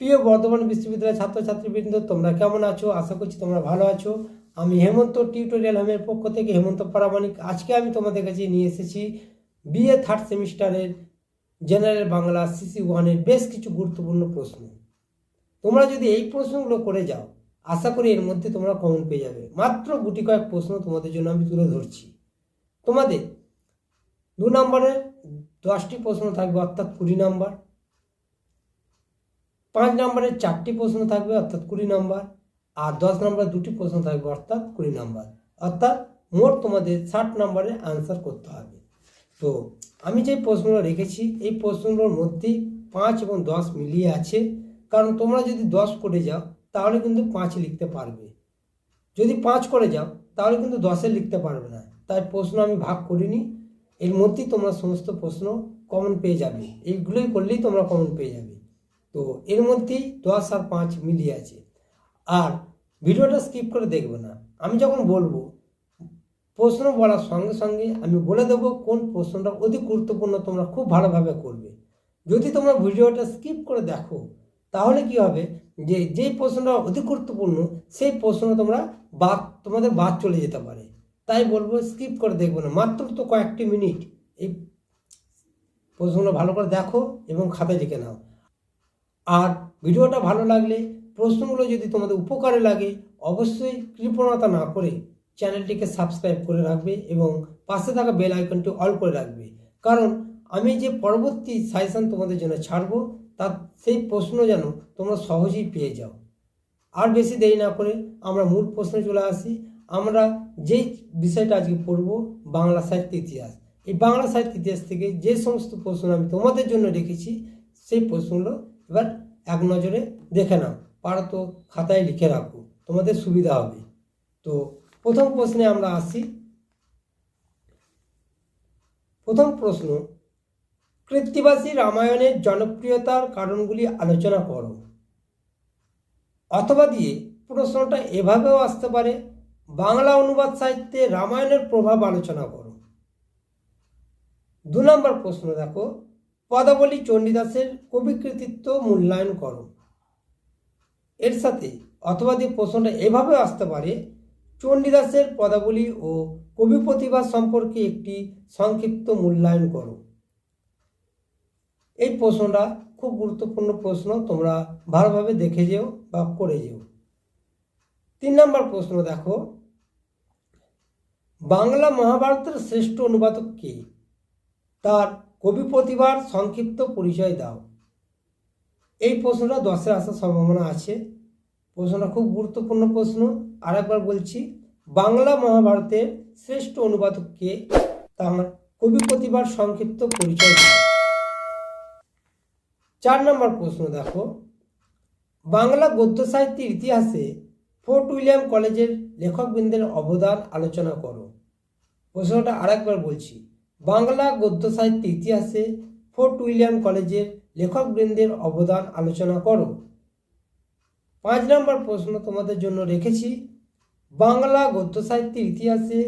প্রিয় বর্ধমান বিশ্ববিদ্যালয়ের ছাত্রছাত্রীবৃন্দ, তোমরা কেমন আছো? আশা করছি তোমরা ভালো আছো। আমি হেমন্ত টিউটোরিয়াল হোমের পক্ষ থেকে হেমন্ত পরামানিক আজকে আমি তোমাদের কাছে নিয়ে এসেছি বিএ থার্ড সেমিস্টারের জেনারেল বাংলা সিসি ওয়ানের বেশ কিছু গুরুত্বপূর্ণ প্রশ্ন। তোমরা যদি এই প্রশ্নগুলো করে যাও, আশা করি এর মধ্যে তোমরা কমন পেয়ে যাবে। মাত্র গুটি কয়েক প্রশ্ন তোমাদের জন্য আমি তুলে ধরছি। তোমাদের দু নম্বরের দশটি প্রশ্ন থাকবে, অর্থাৎ কুড়ি নম্বর। পাঁচ নম্বরের চারটি প্রশ্ন থাকবে, অর্থাৎ কুড়ি নম্বর। আর দশ নম্বরের দুটি প্রশ্ন থাকবে, অর্থাৎ কুড়ি নম্বর। অর্থাৎ মোট তোমাদের ষাট নম্বরে আনসার করতে হবে। তো আমি যে প্রশ্নগুলো রেখেছি, এই প্রশ্নগুলোর মধ্যেই পাঁচ এবং দশ মিলিয়ে আছে। কারণ তোমরা যদি দশ করে যাও, তাহলে কিন্তু পাঁচ লিখতে পারবে। যদি পাঁচ করে যাও, তাহলে কিন্তু দশে লিখতে পারবে না। তাই প্রশ্ন আমি ভাগ করিনি। এর মধ্যেই তোমরা সমস্ত প্রশ্ন কমন পেয়ে যাবে। এইগুলোই করলেই তোমরা কমন পেয়ে যাবে। তো এর মধ্যেই দশ আর পাঁচ মিলিয়ে আছে। আর ভিডিওটা স্কিপ করে দেখবে না। আমি যখন বলব, প্রশ্ন বলার সঙ্গে সঙ্গে আমি বলে দেবো কোন প্রশ্নটা অতি গুরুত্বপূর্ণ তোমরা খুব ভালোভাবে করবে। যদি তোমরা ভিডিওটা স্কিপ করে দেখো, তাহলে কি হবে? যে, যেই প্রশ্নটা অতি গুরুত্বপূর্ণ, সেই প্রশ্ন তোমরা বাদ, তোমাদের বাদ চলে যেতে পারে। তাই বলব স্কিপ করে দেখবে না। মাত্র তো কয়েকটি মিনিট এই প্রশ্নগুলো ভালো করে দেখো এবং খাতায় লিখে নাও। আর ভিডিওটা ভালো লাগলে, প্রশ্নগুলো যদি তোমাদের উপকারে লাগে, অবশ্যই কৃপণতা না করে চ্যানেলটিকে সাবস্ক্রাইব করে রাখবে এবং পাশে থাকা বেল আইকনটি অল করে রাখবে। কারণ আমি যে পরবর্তী সাজেশন তোমাদের জন্য ছাড়বো, তার সেই প্রশ্ন যেন তোমরা সহজেই পেয়ে যাও। আর বেশি দেরি না করে আমরা মূল প্রশ্নে চলে আসি। আমরা যেই বিষয়টা আজকে পড়ব, বাংলা সাহিত্য ইতিহাস। এই বাংলা সাহিত্য ইতিহাস থেকে যে সমস্ত প্রশ্ন আমি তোমাদের জন্য রেখেছি, সেই প্রশ্নগুলো এবার এক নজরে দেখে নাও। পারো তো খাতায় লিখে রাখো, তোমাদের সুবিধা হবে। তো প্রথম প্রশ্নে আমরা আসি। প্রথম প্রশ্ন, কৃত্তিবাসী রামায়ণের জনপ্রিয়তার কারণগুলি আলোচনা করো। অথবা দিয়ে প্রশ্নটা এভাবেও আসতে পারে বাংলা অনুবাদ সাহিত্যে রামায়ণের প্রভাব আলোচনা করো। দু নম্বর প্রশ্ন দেখো, পদাবলী চণ্ডীদাসের কবি কৃতিত্ব মূল্যায়ন করো। এর সাথে অথবা দিয়ে প্রশ্নটা এভাবেও আসতে পারে, চণ্ডীদাসের পদাবলী ও কবি প্রতিভা সম্পর্কে একটি সংক্ষিপ্ত মূল্যায়ন করো। এই প্রশ্নটা খুব গুরুত্বপূর্ণ প্রশ্ন, তোমরা ভালোভাবে দেখে যেও বা করে যেও। তিন নম্বর প্রশ্ন দেখো। বাংলা মহাভারতের শ্রেষ্ঠ অনুবাদক কে? তার কবি প্রতিভার সংক্ষিপ্ত পরিচয় দাও। এই প্রশ্নটা দশে আসার সম্ভাবনা আছে। প্রশ্নটা খুব গুরুত্বপূর্ণ প্রশ্ন। আর একবার বলছি, বাংলা মহাভারতের শ্রেষ্ঠ অনুবাদক কে? তার কবি প্রতিভার সংক্ষিপ্ত পরিচয় দাও। চার নম্বর প্রশ্ন দেখো। বাংলা গদ্য সাহিত্যের ইতিহাসে ফোর্ট উইলিয়াম কলেজের লেখকবৃন্দের অবদান আলোচনা করো। প্রশ্নটা আরেকবার বলছি। বাংলা গদ্য সাহিত্যের ইতিহাসে ফোর্ট উইলিয়াম কলেজের লেখকবৃন্দের অবদান আলোচনা করো। পাঁচ নম্বর প্রশ্ন তোমাদের জন্য রেখেছি। বাংলা গদ্য সাহিত্যের ইতিহাসে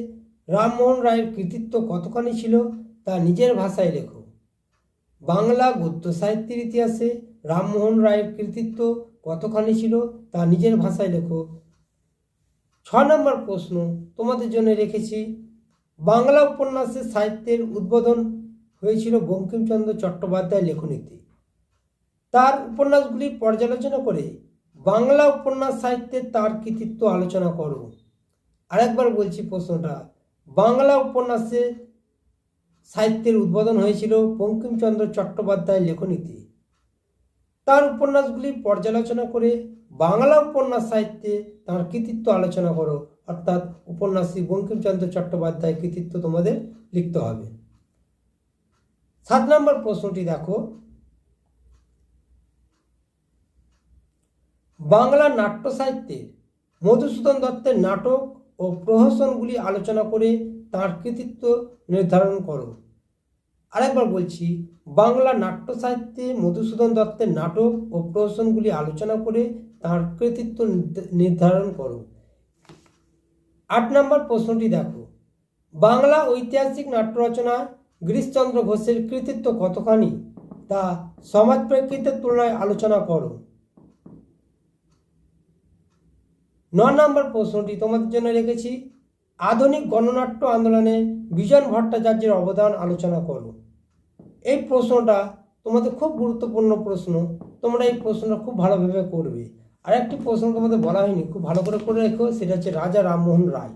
রামমোহন রায়ের কৃতিত্ব কতখানি ছিল তা নিজের ভাষায় লেখো। বাংলা গদ্য সাহিত্যের ইতিহাসে রামমোহন রায়ের কৃতিত্ব কতখানি ছিল তা নিজের ভাষায় লেখো। ছ নম্বর প্রশ্ন তোমাদের জন্য রেখেছি। বাংলা উপন্যাসের সাহিত্যের উদ্বোধন হয়েছিল বঙ্কিমচন্দ্র চট্টোপাধ্যায়ের লেখনীতে। তার উপন্যাসগুলি পর্যালোচনা করে বাংলা উপন্যাস সাহিত্যে তার কৃতিত্ব আলোচনা করো। আরেকবার বলছি প্রশ্নটা, বাংলা উপন্যাসে সাহিত্যের উদ্বোধন হয়েছিল বঙ্কিমচন্দ্র চট্টোপাধ্যায়ের লেখনীতে। তার উপন্যাসগুলি পর্যালোচনা করে বাংলা উপন্যাস সাহিত্যে তার কৃতিত্ব আলোচনা করো। অর্থাৎ উপন্যাসী বঙ্কিমচন্দ্র চট্টোপাধ্যায় কৃতিত্ব তোমাদের লিখতে হবে। সাত নম্বর প্রশ্নটি দেখো। বাংলা নাট্য সাহিত্যের মধুসূদন দত্তের নাটক ও প্রহসনগুলি আলোচনা করে তার কৃতিত্ব নির্ধারণ করো। আরেকবার বলছি, বাংলা নাট্য সাহিত্যে মধুসূদন দত্তের নাটক ও প্রহসনগুলি আলোচনা করে তার কৃতিত্ব নির্ধ- নির্ধারণ করো। আট নম্বর প্রশ্নটি দেখো। বাংলা ঐতিহাসিক নাট্য রচনা গিরিশচন্দ্র ঘোষের কৃতিত্ব কতখানি? তা সমাজ প্রেক্ষিতের তুলনায় আলোচনা করো। ন নম্বর প্রশ্নটি তোমাদের জন্য রেখেছি। আধুনিক গণনাট্য আন্দোলনে বিজন ভট্টাচার্যের অবদান আলোচনা করো। এই প্রশ্নটা তোমাদের খুব গুরুত্বপূর্ণ প্রশ্ন। তোমরা এই প্রশ্নটা খুব ভালোভাবে করবে। আর একটি প্রশ্ন তোমাদের বলা হয়নি, খুব ভালো করে করে রেখো, সেটা হচ্ছে রাজা রামমোহন রায়।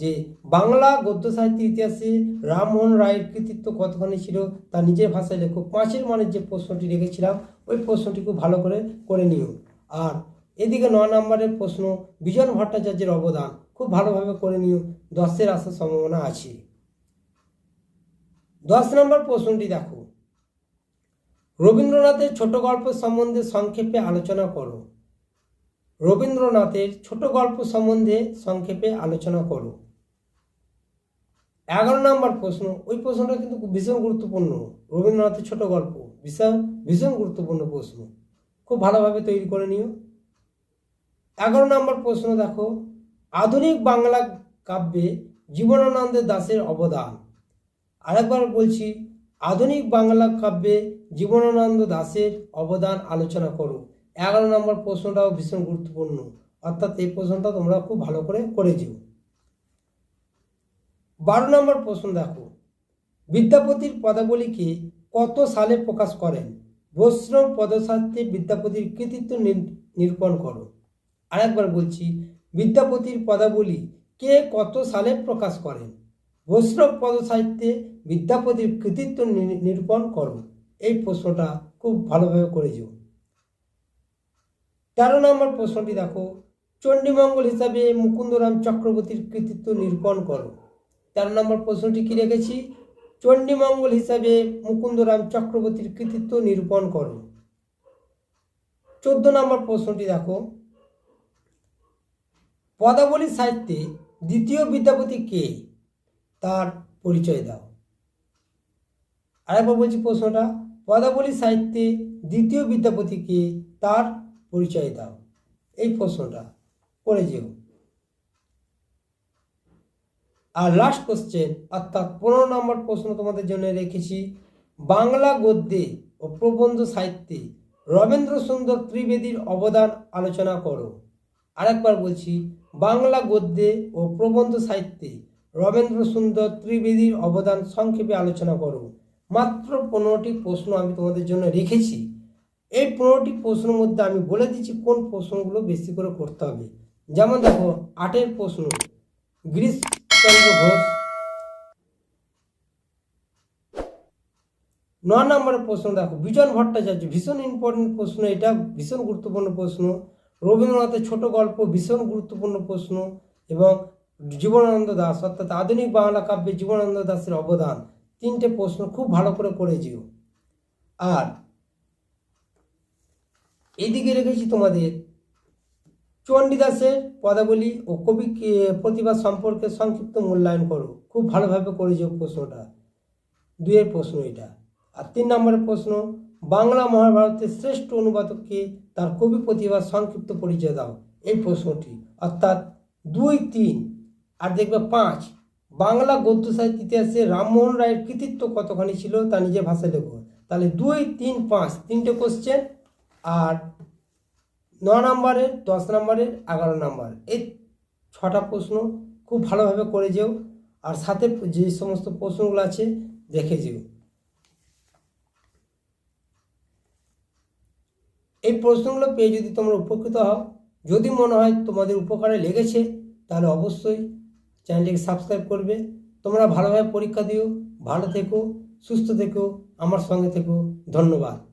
যে বাংলা গদ্য সাহিত্যের ইতিহাসে রামমোহন রায়ের কৃতিত্ব কতখানি ছিল, তা নিজের ভাষায় লেখো। পাঁচের মানের যে প্রশ্নটি রেখেছিলাম, ওই প্রশ্নটি খুব ভালো করে করে নিও। আর এদিকে ন নম্বরের প্রশ্ন, বিজন ভট্টাচার্যের অবদান, খুব ভালোভাবে করে নিও, দশের আসার সম্ভাবনা আছে। দশ নম্বর প্রশ্নটি দেখো। রবীন্দ্রনাথের ছোট গল্প সম্বন্ধে সংক্ষেপে আলোচনা করো। রবীন্দ্রনাথের ছোট গল্প সম্বন্ধে সংক্ষেপে আলোচনা করো। এগারো নম্বর প্রশ্ন, ওই প্রশ্নটা কিন্তু ভীষণ গুরুত্বপূর্ণ। রবীন্দ্রনাথের ছোট গল্প, ভীষণ ভীষণ গুরুত্বপূর্ণ প্রশ্ন। খুব ভালোভাবে তৈরি করে নিও। এগারো নম্বর প্রশ্ন দেখো, আধুনিক বাংলা কাব্যে জীবনানন্দ দাসের অবদান। আরেকবার বলছি, আধুনিক বাংলা কাব্যে জীবনানন্দ দাসের অবদান আলোচনা করো। এগারো নম্বর প্রশ্নটাও ভীষণ গুরুত্বপূর্ণ। অর্থাৎ এই প্রশ্নটা তোমরা খুব ভালো করে করে যেও। বারো নম্বর প্রশ্ন দেখো। বিদ্যাপতির পদাবলীকে কত সালে প্রকাশ করেন? বৈষ্ণব পদসাহিত্যে বিদ্যাপতির কৃতিত্ব নির- নিরূপণ করো। আরেকবার বলছি, বিদ্যাপতির পদাবলী কে কত সালে প্রকাশ করেন? বৈষ্ণব পদসাহিত্যে বিদ্যাপতির কৃতিত্ব নিরূপণ করো। এই প্রশ্নটা খুব ভালোভাবে করে যেও। তেরো নম্বর প্রশ্নটি দেখো। চণ্ডীমঙ্গল হিসাবে মুকুন্দরাম চক্রবর্তীর কৃতিত্ব নিরূপণ করো। তেরো নম্বর প্রশ্নটি কি রেখেছি? চণ্ডীমঙ্গল হিসাবে মুকুন্দরাম চক্রবর্তীর কৃতিত্ব নিরূপণ করো। চোদ্দ নম্বর প্রশ্নটি দেখো। পদাবলী সাহিত্যে দ্বিতীয় বিদ্যাপতি কে? তার পরিচয় দাও। আরেকবার বলছি প্রশ্নটা। পদাবলী সাহিত্যে দ্বিতীয় বিদ্যাপতি কে? তার পরিচয় দাও। এই প্রশ্নটা করে যেও। আর লাস্ট কোশ্চেন অর্থাৎ পনেরো নম্বর প্রশ্ন তোমাদের জন্য রেখেছি। বাংলা গদ্যে ও প্রবন্ধ সাহিত্যে রবীন্দ্র সুন্দর ত্রিবেদীর অবদান আলোচনা করো। আরেকবার বলছি, বাংলা গদ্যে ও প্রবন্ধ সাহিত্যে রবীন্দ্র সুন্দর ত্রিবেদীর অবদান সংক্ষেপে আলোচনা করো। মাত্র পনেরোটি প্রশ্ন আমি তোমাদের জন্য রেখেছি। এই পনেরোটি প্রশ্নের মধ্যে আমি বলে দিচ্ছি কোন প্রশ্নগুলো বেশি করে করতে হবে। যেমন দেখো, আটের প্রশ্ন গিরিশচন্দ্র ঘোষ। ন নম্বরের প্রশ্ন দেখো, বিজন ভট্টাচার্য, ভীষণ ইম্পর্টেন্ট প্রশ্ন এটা, ভীষণ গুরুত্বপূর্ণ প্রশ্ন। রবীন্দ্রনাথের ছোট গল্প, ভীষণ গুরুত্বপূর্ণ প্রশ্ন এবং জীবনানন্দ দাস, অর্থাৎ আধুনিক বাংলা কাব্যে জীবনানন্দ দাসের অবদান। তিনটে প্রশ্ন খুব ভালো করে করে যেও আর এইদিকে রেখেছি তোমাদের। চণ্ডীদাসের পদাবলী ও কবি প্রতিভা সম্পর্কে সংক্ষিপ্ত মূল্যায়ন করো। খুব ভালোভাবে করে যেও প্রশ্নটা। দুইয়ের প্রশ্ন এটা। আর তিন নম্বরের প্রশ্ন, বাংলা মহাভারতের শ্রেষ্ঠ অনুবাদককে তার কবি প্রতিভার সংক্ষিপ্ত পরিচয় দাও। এই প্রশ্নটি। অর্থাৎ দুই, তিন আর দেখবে পাঁচ। বাংলা গদ্য সাহিত্য ইতিহাসে রামমোহন রায়ের কৃতিত্ব কতখানি ছিল তা নিজের ভাষায় লেখো। তাহলে দুই, তিন, পাঁচ তিনটে কোশ্চেন আর ন নম্বরের, দশ নম্বরের, এগারো নম্বর। এই ছটা প্রশ্ন খুব ভালোভাবে করে যেও আর সাথে যে সমস্ত প্রশ্নগুলো আছে দেখে যেও। এই প্রশ্নগুলো পেয়ে যদি তোমরা উপকৃত হও, যদি মনে হয় তোমাদের উপকারে লেগেছে, তাহলে অবশ্যই চ্যানেলটিকে সাবস্ক্রাইব করবে। তোমরা ভালোভাবে পরীক্ষা দিও, ভালো থেকো, সুস্থ থেকো, আমার সঙ্গে থেকো। ধন্যবাদ।